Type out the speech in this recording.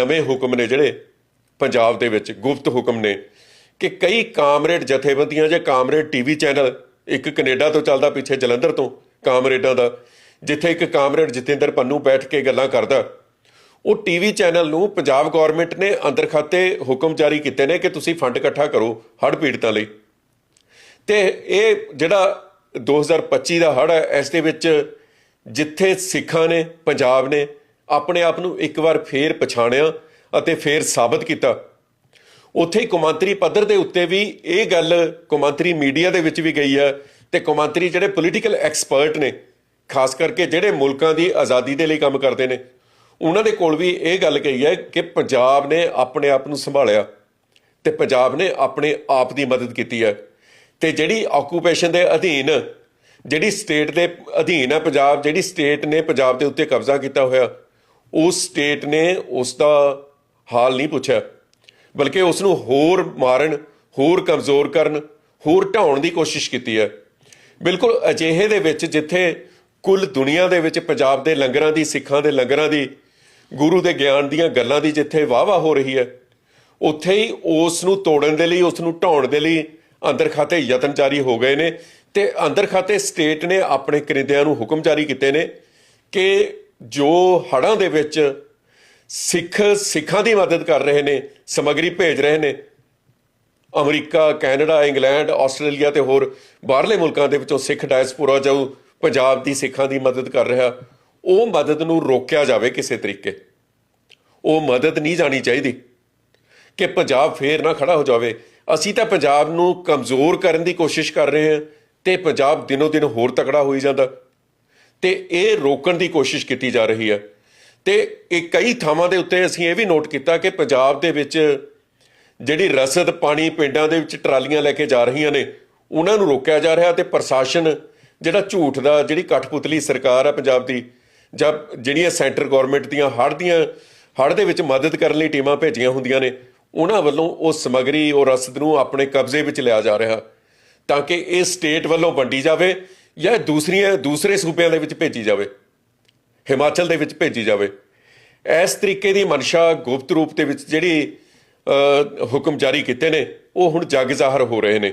ਨਵੇਂ ਹੁਕਮ ਨੇ ਜਿਹੜੇ ਪੰਜਾਬ ਦੇ ਵਿੱਚ ਗੁਪਤ ਹੁਕਮ ਨੇ ਕਿ ਕਈ ਕਾਮਰੇਡ ਜਥੇਬੰਦੀਆਂ ਜਾਂ ਕਾਮਰੇਡ ਟੀਵੀ ਚੈਨਲ ਇੱਕ ਕੈਨੇਡਾ ਤੋਂ ਚੱਲਦਾ ਪਿੱਛੇ ਜਲੰਧਰ ਤੋਂ ਕਾਮਰੇਡਾਂ ਦਾ, ਜਿੱਥੇ ਇੱਕ ਕਾਮਰੇਡ ਜਤਿੰਦਰ ਪੰਨੂ ਬੈਠ ਕੇ ਗੱਲਾਂ ਕਰਦਾ, ਉਹ ਟੀਵੀ ਚੈਨਲ ਨੂੰ ਪੰਜਾਬ ਗਵਰਨਮੈਂਟ ਨੇ ਅੰਦਰ ਖਾਤੇ ਹੁਕਮ ਜਾਰੀ ਕੀਤੇ ਨੇ ਕਿ ਤੁਸੀਂ ਫੰਡ ਇਕੱਠਾ ਕਰੋ ਹੜ੍ਹ ਪੀੜਤਾਂ ਲਈ। ਤੇ ਇਹ ਜਿਹੜਾ 2025 ਦਾ ਹੜ੍ਹ ਹੈ, ਇਸ ਦੇ ਵਿੱਚ ਜਿੱਥੇ ਸਿੱਖਾਂ ਨੇ, ਪੰਜਾਬ ਨੇ ਆਪਣੇ ਆਪ ਨੂੰ ਇੱਕ ਵਾਰ ਫੇਰ ਪਛਾਣਿਆ ਅਤੇ ਫੇਰ ਸਾਬਤ ਕੀਤਾ। ਉੱਥੇ ਹੀ ਕੌਮਾਂਤਰੀ ਪੱਧਰ ਦੇ ਉੱਤੇ ਵੀ ਇਹ ਗੱਲ ਕੌਮਾਂਤਰੀ ਮੀਡੀਆ ਦੇ ਵਿੱਚ ਵੀ ਗਈ ਹੈ ਤੇ ਕੌਮਾਂਤਰੀ ਜਿਹੜੇ ਪੋਲੀਟੀਕਲ ਐਕਸਪਰਟ ਨੇ, ਖਾਸ ਕਰਕੇ ਜਿਹੜੇ ਮੁਲਕਾਂ ਦੀ ਆਜ਼ਾਦੀ ਦੇ ਲਈ ਕੰਮ ਕਰਦੇ ਨੇ, ਉਹਨਾਂ ਦੇ ਕੋਲ ਵੀ ਇਹ ਗੱਲ ਕਹੀ ਹੈ ਕਿ ਪੰਜਾਬ ਨੇ ਆਪਣੇ ਆਪ ਨੂੰ ਸੰਭਾਲਿਆ ਤੇ ਪੰਜਾਬ ਨੇ ਆਪਣੇ ਆਪ ਦੀ ਮਦਦ ਕੀਤੀ ਹੈ ਤੇ ਜਿਹੜੀ ਆਕੂਪੇਸ਼ਨ ਦੇ ਅਧੀਨ, ਜਿਹੜੀ ਸਟੇਟ ਦੇ ਅਧੀਨ ਹੈ ਪੰਜਾਬ, ਜਿਹੜੀ ਸਟੇਟ ਨੇ ਪੰਜਾਬ ਦੇ ਉੱਤੇ ਕਬਜ਼ਾ ਕੀਤਾ ਹੋਇਆ ਉਸ ਸਟੇਟ ਨੇ ਉਸ ਦਾ ਹਾਲ ਨਹੀਂ ਪੁੱਛਿਆ। ਬਲਕਿ ਉਸ ਨੂੰ ਹੋਰ ਮਾਰਨ, ਹੋਰ ਕਮਜ਼ੋਰ ਕਰਨ, ਹੋਰ ਢਾਉਣ ਦੀ ਕੋਸ਼ਿਸ਼ ਕੀਤੀ ਹੈ। ਬਿਲਕੁਲ ਅਜਿਹੇ ਦੇ ਵਿੱਚ ਜਿੱਥੇ ਕੁੱਲ ਦੁਨੀਆ ਦੇ ਵਿੱਚ ਪੰਜਾਬ ਦੇ ਲੰਗਰਾਂ ਦੀ, ਸਿੱਖਾਂ ਦੇ ਲੰਗਰਾਂ ਦੀ, ਗੁਰੂ ਦੇ ਗਿਆਨ ਦੀਆਂ ਗੱਲਾਂ ਦੀ ਜਿੱਥੇ ਵਾਵਾ ਹੋ ਰਹੀ ਹੈ, ਉੱਥੇ ਹੀ ਉਸ ਨੂੰ ਤੋੜਨ ਦੇ ਲਈ ਉਸ ਨੂੰ ਢਾਉਣ ਦੇ ਲਈ ਅੰਦਰ ਖਾਤੇ ਯਤਨ ਜਾਰੀ ਹੋ ਗਏ ਨੇ ਤੇ ਅੰਦਰ ਖਾਤੇ ਸਟੇਟ ਨੇ ਆਪਣੇ ਕਰਿੰਦਿਆਂ ਨੂੰ ਹੁਕਮ ਜਾਰੀ ਕੀਤੇ ਨੇ ਕਿ ਜੋ ਹੜਾਂ ਦੇ ਵਿੱਚ ਸਿੱਖ ਸਿੱਖਾਂ ਦੀ ਮਦਦ ਕਰ ਰਹੇ ਨੇ, ਸਮੱਗਰੀ ਭੇਜ ਰਹੇ ਨੇ, ਅਮਰੀਕਾ, ਕੈਨੇਡਾ, ਇੰਗਲੈਂਡ, ਆਸਟ੍ਰੇਲੀਆ ਤੇ ਹੋਰ ਬਾਹਰਲੇ ਮੁਲਕਾਂ ਦੇ ਵਿੱਚੋਂ ਸਿੱਖ ਡਾਇਸਪੋਰਾ ਜਾਊ ਪੰਜਾਬ ਦੀ ਸਿੱਖਾਂ ਦੀ ਮਦਦ ਕਰ ਰਿਹਾ, ਉਹ ਮਦਦ ਨੂੰ ਰੋਕਿਆ ਜਾਵੇ ਕਿਸੇ ਤਰੀਕੇ। ਉਹ ਮਦਦ ਨਹੀਂ ਜਾਣੀ ਚਾਹੀਦੀ ਕਿ ਪੰਜਾਬ ਫੇਰ ਨਾ ਖੜਾ ਹੋ ਜਾਵੇ। ਅਸੀਂ ਤਾਂ ਪੰਜਾਬ ਨੂੰ ਕਮਜ਼ੋਰ ਕਰਨ ਦੀ ਕੋਸ਼ਿਸ਼ ਕਰ ਰਹੇ ਹਾਂ ਤੇ ਪੰਜਾਬ ਦਿਨੋ ਦਿਨ ਹੋਰ ਤਕੜਾ ਹੋਈ ਜਾਂਦਾ। ਤੇ ਇਹ ਰੋਕਣ ਦੀ ਕੋਸ਼ਿਸ਼ ਕੀਤੀ ਜਾ ਰਹੀ ਹੈ। ਤੇ ਇਹ ਕਈ ਥਾਵਾਂ ਦੇ ਉੱਤੇ ਅਸੀਂ ਇਹ ਵੀ ਨੋਟ ਕੀਤਾ ਕਿ ਪੰਜਾਬ ਦੇ ਵਿੱਚ ਜਿਹੜੀ ਰਸਦ ਪਾਣੀ ਪਿੰਡਾਂ ਦੇ ਵਿੱਚ ਟਰਾਲੀਆਂ ਲੈ ਕੇ ਜਾ ਰਹੀਆਂ ਨੇ, ਉਹਨਾਂ ਨੂੰ ਰੋਕਿਆ ਜਾ ਰਿਹਾ ਤੇ ਪ੍ਰਸ਼ਾਸਨ ਜਿਹੜਾ ਝੂਠ ਦਾ, ਜਿਹੜੀ ਕਠਪੁਤਲੀ ਸਰਕਾਰ ਹੈ ਪੰਜਾਬ ਦੀ, ਜਾਂ ਜਿਹੜੀਆਂ ਸੈਂਟਰ ਗਵਰਨਮੈਂਟ ਦੀਆਂ ਹੜ੍ਹ ਦੀਆਂ, ਹੜ੍ਹ ਦੇ ਵਿੱਚ ਮਦਦ ਕਰਨ ਲਈ ਟੀਮਾਂ ਭੇਜੀਆਂ ਹੁੰਦੀਆਂ ਨੇ, ਉਹਨਾਂ ਵੱਲੋਂ ਉਹ ਸਮਗਰੀ, ਉਹ ਰਸਦ ਨੂੰ ਆਪਣੇ ਕਬਜ਼ੇ ਵਿੱਚ ਲਿਆ ਜਾ ਰਿਹਾ। ਤਾਂ ਕਿ ਇਹ ਸਟੇਟ ਵੱਲੋਂ ਵੰਡੀ ਜਾਵੇ ਜਾਂ ਦੂਸਰੀਆਂ, ਦੂਸਰੇ ਸੂਬਿਆਂ ਦੇ ਵਿੱਚ ਭੇਜੀ ਜਾਵੇ, ਹਿਮਾਚਲ ਦੇ ਵਿੱਚ ਭੇਜੀ ਜਾਵੇ, ਇਸ ਤਰੀਕੇ ਦੀ ਮਨਸ਼ਾ ਗੁਪਤ ਰੂਪ ਦੇ ਵਿੱਚ ਜਿਹੜੀ ਹੁਕਮ ਜਾਰੀ ਕੀਤੇ ਨੇ, ਉਹ ਹੁਣ ਜੱਗ ਜ਼ਾਹਰ ਹੋ ਰਹੇ ਨੇ।